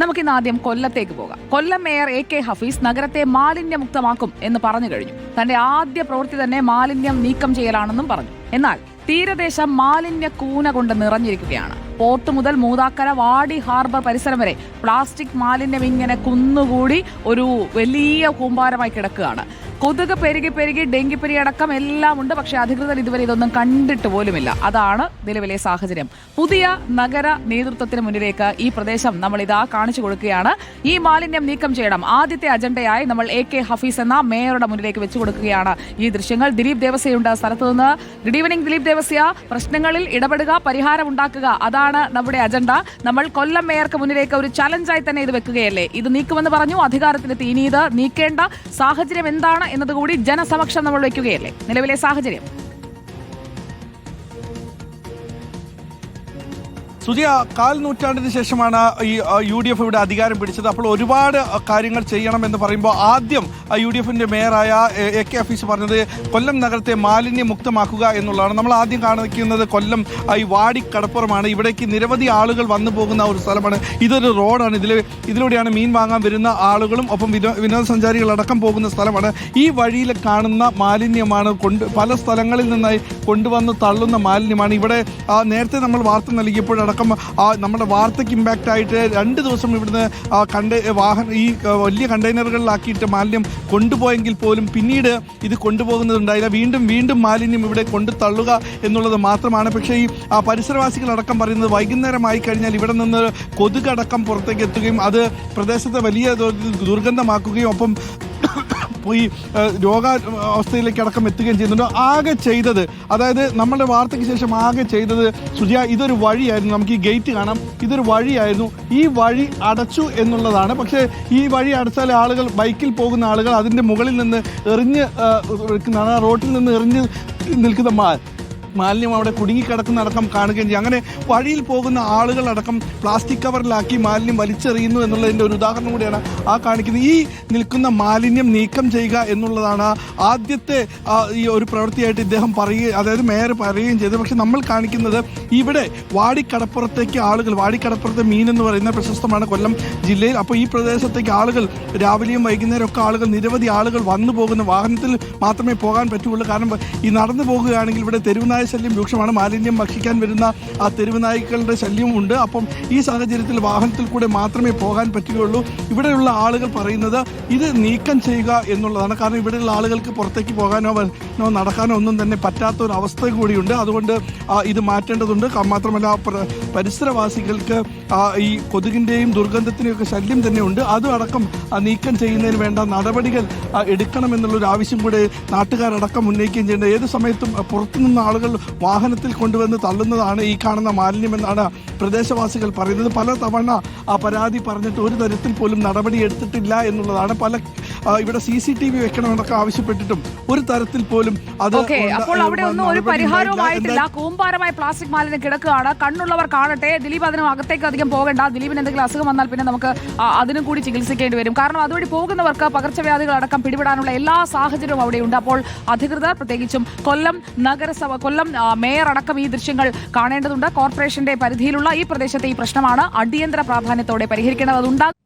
നമുക്കിന്ന് ആദ്യം കൊല്ലത്തേക്ക് പോകാം. Kollam mayor A K Hafeez നഗരത്തെ മാലിന്യമുക്തമാക്കും എന്ന് പറഞ്ഞു കഴിഞ്ഞു. തന്റെ ആദ്യ പ്രവൃത്തി തന്നെ മാലിന്യം നീക്കം ചെയ്യലാണെന്നും പറഞ്ഞു. എന്നാൽ തീരദേശം മാലിന്യ കൂന കൊണ്ട് നിറഞ്ഞിരിക്കുകയാണ്. പോർട്ട് മുതൽ മൂതാക്കര വാടി ഹാർബർ പരിസരം വരെ പ്ലാസ്റ്റിക് മാലിന്യം ഇങ്ങനെ കുന്നുകൂടി ഒരു വലിയ കൂമ്പാരമായി കിടക്കുകയാണ്. കൊതുക് പെരുകി പെരുകി ഡെങ്കിപ്പനി അടക്കം എല്ലാം ഉണ്ട്. പക്ഷേ അധികൃതർ ഇതുവരെ ഇതൊന്നും കണ്ടിട്ട് പോലുമില്ല. അതാണ് നിലവിലെ സാഹചര്യം. പുതിയ നഗര നേതൃത്വത്തിന് മുന്നിലേക്ക് ഈ പ്രദേശം നമ്മൾ ഇതാ കാണിച്ചു കൊടുക്കുകയാണ്. ഈ മാലിന്യം നീക്കം ചെയ്യണം. ആദ്യത്തെ അജണ്ടയായി നമ്മൾ എ കെ ഹഫീസ് എന്ന മേയറുടെ മുന്നിലേക്ക് വെച്ചു കൊടുക്കുകയാണ് ഈ ദൃശ്യങ്ങൾ. ദിലീപ് ദേവസ്യയുണ്ട് സ്ഥലത്തു നിന്ന്. Good evening Dileep Devasya. പ്രശ്നങ്ങളിൽ ഇടപെടുക പരിഹാരം ഉണ്ടാക്കുക. അതാണ് നമ്മുടെ അജണ്ട. നമ്മൾ കൊല്ലം മേയർക്ക് മുന്നിലേക്ക് ഒരു ചലഞ്ചായി തന്നെ ഇത് വെക്കുകയല്ലേ? ഇത് നീക്കുമെന്ന് പറഞ്ഞു. അധികാരത്തിലെത്തി. ഇനി ഇത് നീക്കേണ്ട സാഹചര്യം എന്താണ് എന്നതുകൂടി ജനസമക്ഷം നമ്മൾ വയ്ക്കുകയല്ലേ? നിലവിലെ സാഹചര്യം. സുജിയ കാൽ നൂറ്റാണ്ടിന് ശേഷമാണ് ഈ യു ഡി എഫ് ഇവിടെ അധികാരം പിടിച്ചത്. അപ്പോൾ ഒരുപാട് കാര്യങ്ങൾ ചെയ്യണം എന്ന് പറയുമ്പോൾ ആദ്യം യു ഡി എഫിന്റെ മേയറായ എ- കെ ഹഫീസ് പറഞ്ഞത് കൊല്ലം നഗരത്തെ മാലിന്യമുക്തമാക്കുക എന്നുള്ളതാണ്. നമ്മൾ ആദ്യം കാണിക്കുന്നത് കൊല്ലം ഈ വാടി കടപ്പുറമാണ് ഇവിടേക്ക് നിരവധി ആളുകൾ വന്നു പോകുന്ന ഒരു സ്ഥലമാണ്. ഇതൊരു റോഡാണ്. ഇതിൽ ഇതിലൂടെയാണ് മീൻ വാങ്ങാൻ വരുന്ന ആളുകളും ഒപ്പം വിനോ വിനോദസഞ്ചാരികളടക്കം പോകുന്ന സ്ഥലമാണ്. ഈ വഴിയിൽ കാണുന്ന മാലിന്യമാണ് കൊണ്ട് പല സ്ഥലങ്ങളിൽ നിന്നായി കൊണ്ടുവന്ന് തള്ളുന്ന മാലിന്യമാണ്. ഇവിടെ നേരത്തെ നമ്മൾ വാർത്ത നൽകിയപ്പോഴടക്കം ആ, നമ്മുടെ വാർത്തയ്ക്ക് ഇമ്പാക്റ്റ് ആയിട്ട് രണ്ട് ദിവസം ഇവിടുന്ന് കണ്ട വാഹന ഈ വലിയ കണ്ടെയ്നറുകളിലാക്കിയിട്ട് മാലിന്യം കൊണ്ടുപോയെങ്കിൽ പോലും പിന്നീട് ഇത് കൊണ്ടുപോകുന്നതുണ്ടായില്ല. വീണ്ടും വീണ്ടും മാലിന്യം ഇവിടെ കൊണ്ടു തള്ളുക എന്നുള്ളത് മാത്രമാണ്. പക്ഷേ ഈ പരിസരവാസികളടക്കം പറയുന്നത് വൈകുന്നേരമായി കഴിഞ്ഞാൽ ഇവിടെ നിന്ന് കൊതുകടക്കം പുറത്തേക്ക് എത്തുകയും അത് പ്രദേശത്തെ വലിയ ദുർഗന്ധമാക്കുകയും ഒപ്പം ഈ രോഗ അവസ്ഥയിലേക്ക് അടക്കം എത്തുകയും ചെയ്യുന്നുണ്ട്. ആകെ ചെയ്തത് അതായത് നമ്മുടെ വാർത്തയ്ക്ക് ശേഷം ആകെ ചെയ്തത് സുജിയ ഇതൊരു വഴിയായിരുന്നു. നമുക്ക് ഈ ഗേറ്റ് കാണാം. ഇതൊരു വഴിയായിരുന്നു. ഈ വഴി അടച്ചു എന്നുള്ളതാണ്. പക്ഷേ ഈ വഴി അടച്ചാൽ ആളുകൾ ബൈക്കിൽ പോകുന്ന ആളുകൾ അതിന്റെ മുകളിൽ നിന്ന് എറിഞ്ഞ് ആ റോട്ടിൽ നിന്ന് എറിഞ്ഞ് നിൽക്കുന്ന മാലിന്യം അവിടെ കുടുങ്ങിക്കിടക്കുന്ന അടക്കം കാണുകയും ചെയ്യും. അങ്ങനെ വഴിയിൽ പോകുന്ന ആളുകളടക്കം പ്ലാസ്റ്റിക് കവറിലാക്കി മാലിന്യം വലിച്ചെറിയുന്നു എന്നുള്ളതിന്റെ ഒരു ഉദാഹരണം കൂടിയാണ് ആ കാണിക്കുന്നത്. ഈ നിൽക്കുന്ന മാലിന്യം നീക്കം ചെയ്യുക എന്നുള്ളതാണ് ആദ്യത്തെ ഈ ഒരു പ്രവൃത്തിയായിട്ട് ഇദ്ദേഹം പറയുകയും അതായത് മേയർ പറയുകയും ചെയ്തു. പക്ഷെ നമ്മൾ കാണിക്കുന്നത് ഇവിടെ വാടിക്കടപ്പുറത്തേക്ക് ആളുകൾ വാടിക്കടപ്പുറത്തെ മീൻ എന്ന് പറയുന്ന പ്രശസ്തമാണ് കൊല്ലം ജില്ലയിൽ. അപ്പോൾ ഈ പ്രദേശത്തേക്ക് ആളുകൾ രാവിലെയും വൈകുന്നേരം ഒക്കെ ആളുകൾ നിരവധി ആളുകൾ വന്നു പോകുന്ന വാഹനത്തിൽ മാത്രമേ പോകാൻ പറ്റുള്ളൂ കാരണം ഈ നടന്നു പോകുകയാണെങ്കിൽ ഇവിടെ തെരുവുനായ ശല്യം രൂക്ഷമാണ്. മാലിന്യം ഭക്ഷിക്കാൻ വരുന്ന ആ തെരുവുനായ്ക്കളുടെ ശല്യവും ഉണ്ട്. അപ്പം ഈ സാഹചര്യത്തിൽ വാഹനത്തിൽ കൂടെ മാത്രമേ പോകാൻ പറ്റുകയുള്ളൂ. ഇവിടെയുള്ള ആളുകൾ പറയുന്നത് ഇത് നീക്കം ചെയ്യുക എന്നുള്ളതാണ്. കാരണം ഇവിടെയുള്ള ആളുകൾക്ക് പുറത്തേക്ക് പോകാനോ നടക്കാനോ ഒന്നും തന്നെ പറ്റാത്ത ഒരു അവസ്ഥ കൂടിയുണ്ട്. അതുകൊണ്ട് ഇത് മാറ്റേണ്ടതുണ്ട്. മാത്രമല്ല പരിസരവാസികൾക്ക് ഈ കൊതുകിന്റെയും ദുർഗന്ധത്തിന്റെയും ഒക്കെ ശല്യം തന്നെ ഉണ്ട്. അതും അടക്കം നീക്കം ചെയ്യുന്നതിന് വേണ്ട നടപടികൾ എടുക്കണം എടുക്കണമെന്നുള്ളൊരു ആവശ്യം കൂടെ നാട്ടുകാരടക്കം ഉന്നയിക്കുകയും ചെയ്യേണ്ടത് ഏത് സമയത്തും പുറത്തുനിന്ന് ആളുകൾ വാഹനത്തിൽ കൊണ്ടുവന്ന് തള്ളുന്നതാണ് ഈ കാണുന്ന മാലിന്യം എന്നാണ് പ്രദേശവാസികൾ പറയുന്നത്. പല തവണ ആ പരാതി പറഞ്ഞിട്ട് ഒരു തരത്തിൽ പോലും നടപടി എടുത്തിട്ടില്ല എന്നുള്ളതാണ്. പല ഇവിടെ സി സി ടി വി വെക്കണമെന്നൊക്കെ ആവശ്യപ്പെട്ടിട്ടും ഒരു തരത്തിൽ പോലും അത് അപ്പോൾ അവിടെ ഒന്നും ഒരു പരിഹാരവുമായിട്ടില്ല. കൂമ്പാരമായ പ്ലാസ്റ്റിക് മാലിന്യം കിടക്കുകയാണ്. കണ്ണുള്ളവർ കാണട്ടെ. ദിലീപ് അതിന് അകത്തേക്ക് അധികം പോകണ്ട. ദിലീപിന് എന്തെങ്കിലും അസുഖം വന്നാൽ പിന്നെ നമുക്ക് അതിനും കൂടി ചികിത്സിക്കേണ്ടി വരും. കാരണം അതുവഴി പോകുന്നവർക്ക് പകർച്ചവ്യാധികൾ അടക്കം പിടിപെടാനുള്ള എല്ലാ സാഹചര്യവും അവിടെയുണ്ട്. അപ്പോൾ അധികൃതർ പ്രത്യേകിച്ചും കൊല്ലം നഗരസഭ കൊല്ലം ആ, മേയർ അടക്കം ഈ ദൃശ്യങ്ങൾ കാണേണ്ടതുണ്ട്. കോർപ്പറേഷന്റെ പരിധിയിലുള്ള ഈ പ്രദേശത്തെ ഈ പ്രശ്നമാണ് അടിയന്തര പ്രാധാന്യത്തോടെ പരിഹരിക്കേണ്ടത്. അതുണ്ടാകും